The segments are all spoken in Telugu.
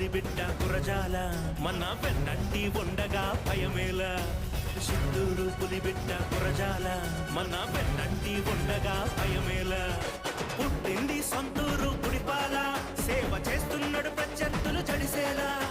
పులిబిడ్డ గురజాల మన వెన్నంటి ఉండగా భయమేల. పులి బిడ్డ గురజాల మన వెన్నంటి ఉండగా భయమేల. పుట్టింది సొంతూరు పుడిపాల సేవ చేస్తున్నాడు ప్రత్యర్థులు చడిసేలా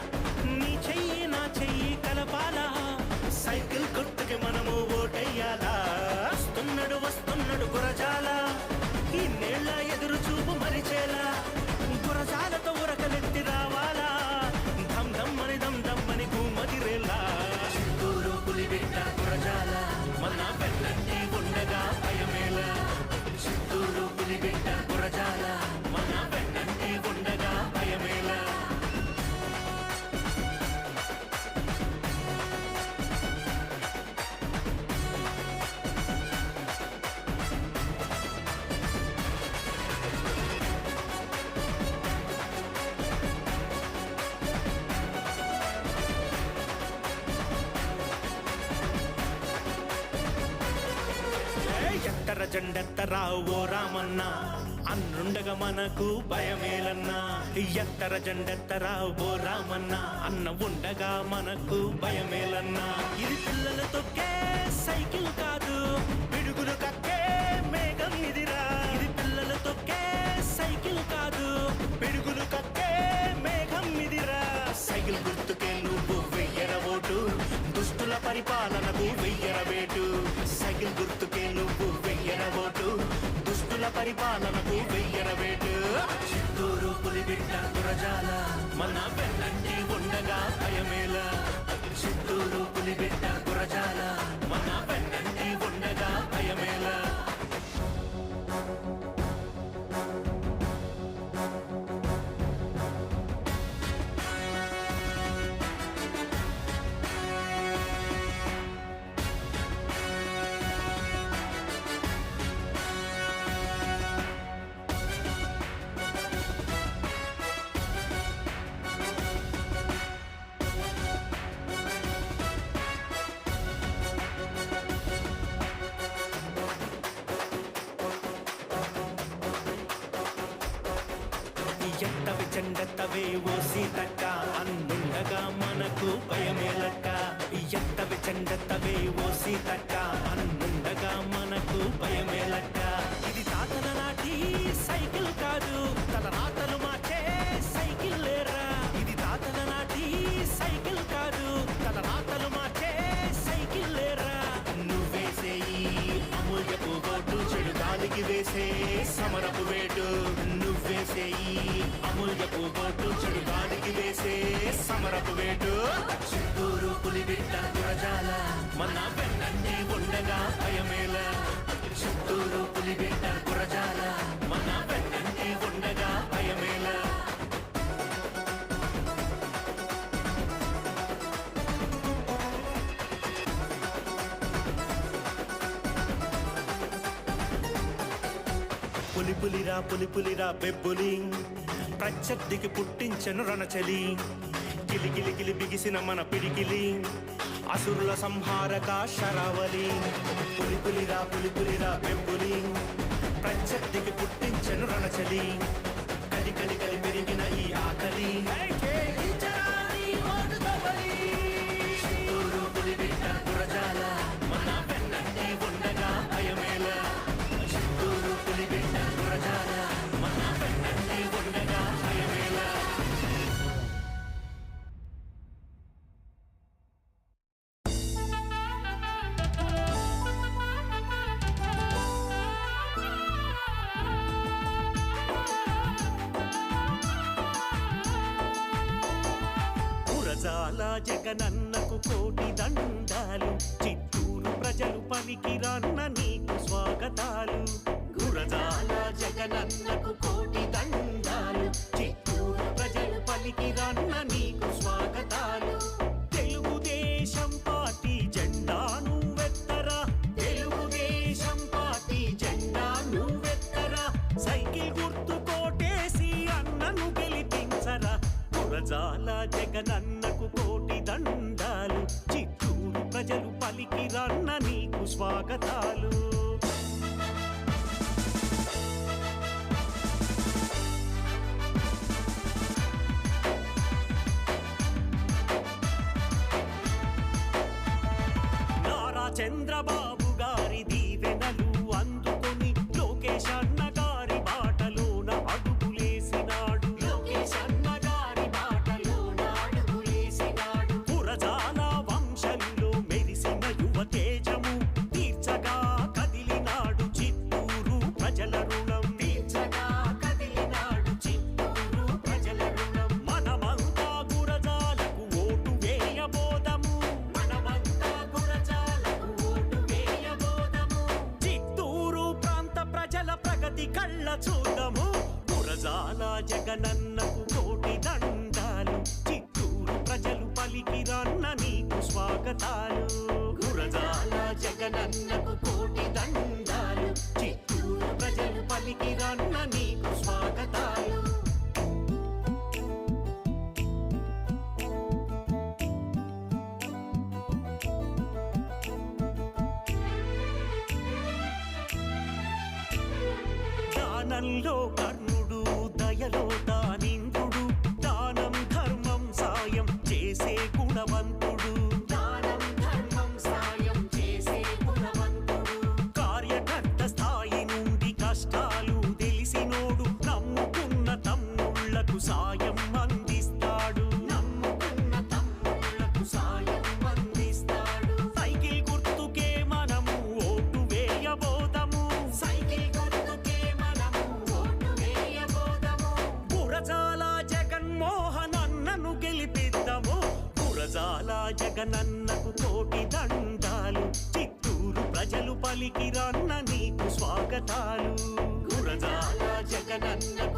జెండెత్తరా ఓ రామన్న? అన్నుండగా మనకు భయమేలన్నా? ఎత్తర జెండెత్తరా ఓ రామన్న? అన్న ఉండగా మనకు భయమేలన్నా? ఇది పిల్లల తొక్కే సైకిల్ పరిపాలనకు వెయ్యర వేటు. చిత్తూరు పులిబిడ్డ గురజాల మన వెన్నంటి ఉండగా భయమేలా. చిత్తూరు పులిబిడ్డ గురజాల ఎత్తవే ఓ సీతక్క అన్నుండగా మనకు భయమేలక్క. ఎత్తవి చెండెత్తవే ఓ సీతక్క అన్నుండగా మనకు భయమేలక్క. ఇది తాతల నాటి సైకిల్ కాదు తల రాతలు మార్చే సైకిల్ లేరా. ఇది తాతల నాటి సైకిల్ కాదు తల రాతలు మార్చే సైకిల్ లేరా. నువ్వేసేయి అమూల్యపు చెడు గాలికి వేసే సమరపు వేడు అమూల్యపు బోటు చెడుగానికి వేసే సమరపు వేటు. చిత్తూరు పులిబిడ్డ గురజాల మన వెన్నంటి ఉండగా భయమేల. చిత్తూరు పులిబిడ్డ గురజాల మన వెన్నంటి ఉండగా భయమేల. పులి పులిరా పులి పులిరా బెబ్బులి. ప్రత్యర్థికి పుట్టించెను రణచలి. గిలి గిలి బిగిసిన మన పిడికిలి. అసురుల సంహారక శరావలి. పులిపులిరా పులిపులిరా పెంపులి. ప్రత్యర్థికి పుట్టించెను రణచలి. జగనన్న നല്ലോ జగనన్నకు కోటి దండాలు. చిత్తూరు ప్రజలు పలికిరాన్న నీకు స్వాగతాలు. గురజాల జగనన్న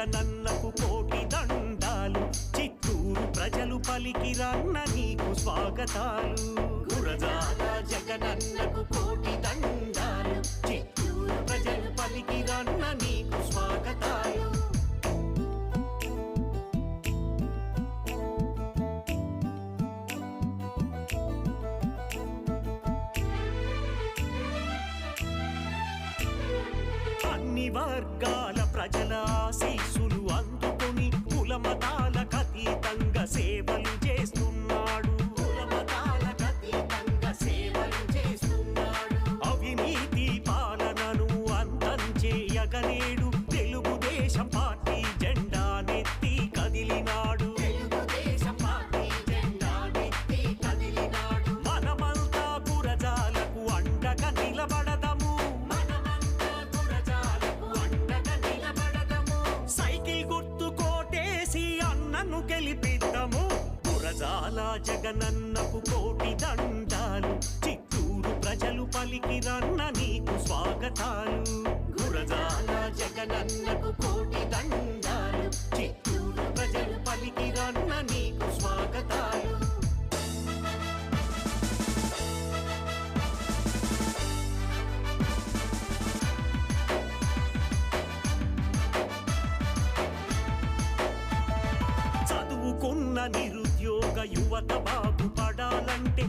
జగనన్నకు కోటి దండాలు. చిత్తూరు ప్రజలు పలికి రన్న నీకు స్వాగతాలు. జగనన్నకు కోటి దండాలు. చిత్తూరు ప్రజలు పలికి రన్న నీకు స్వాగతాలు. వర్గాలు ప్రజల ఆశీస్సులు అందుకొని కులమతాలకు అతీతంగా సేవలు చేస్తూ జగనన్నను గెలిపిద్దము పురజాల జగనన్నకు కోటి దండాలు. చిత్తూరు ప్రజలు పలికిరన్న నీకు స్వాగతాలు. నిరుద్యోగ యువత బాగుపడాలంటే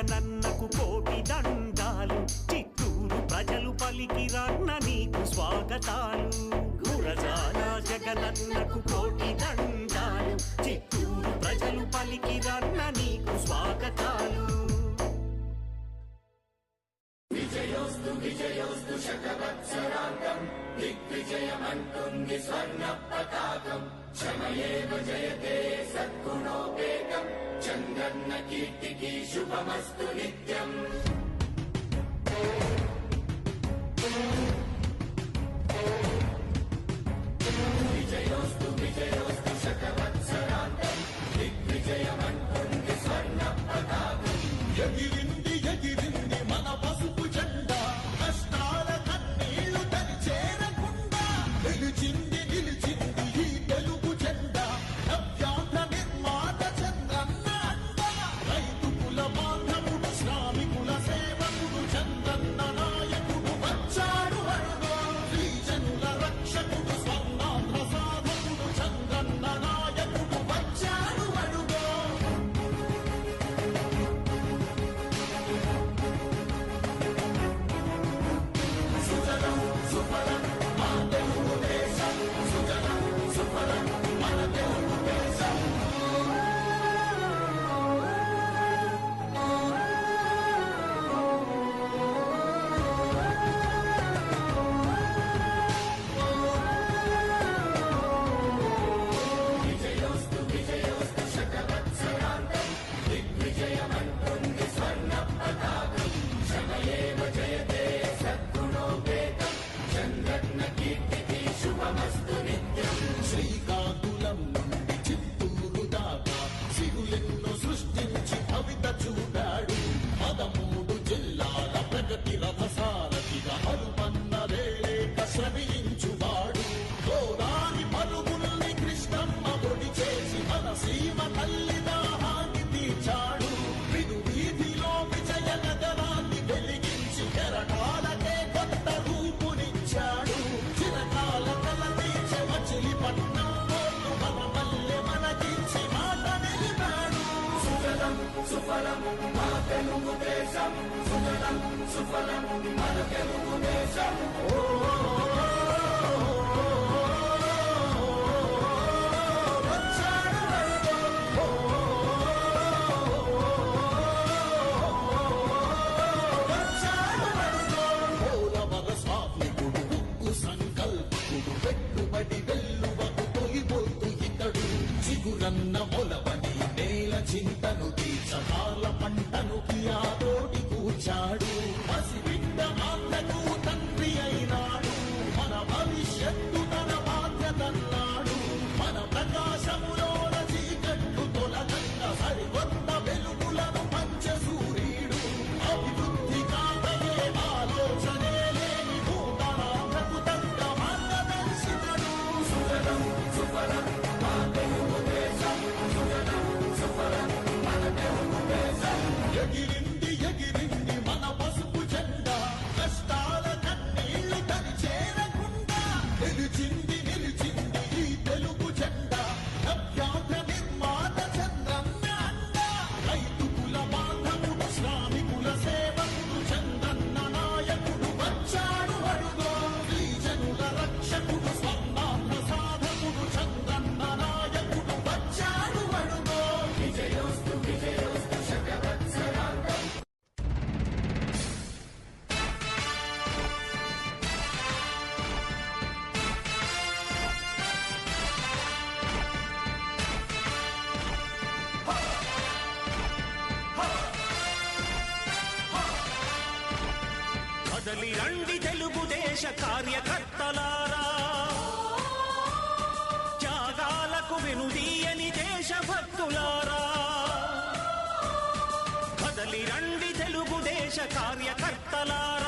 నన్నకు కోటి దండాలు. చిత్తూరు ప్రజలు పలికి రాన్న నీకు స్వాగతాలు. గురజాల జగనన్నకు కోటి దండాలు. చిత్తూరు ప్రజలు పలికి రాన్న నీకు స్వాగతాలు. విజయోస్తు విజయోస్తు శతవత్సరాంతం దిగ్విజయమంటుంది స్వర్ణ పతాకం क्षमयेव जयते सद्गुणोपेतम् चन्दन्न कीर्तिकी शुभमस्तु नित्यम्। మిత్రులారా కదలి రండి తెలుగుదేశ కార్యకర్తలారా.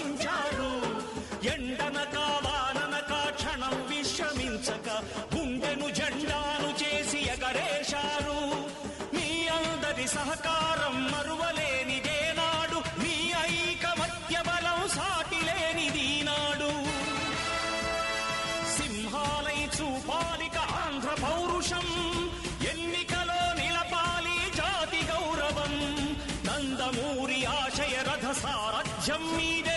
సారథ్యం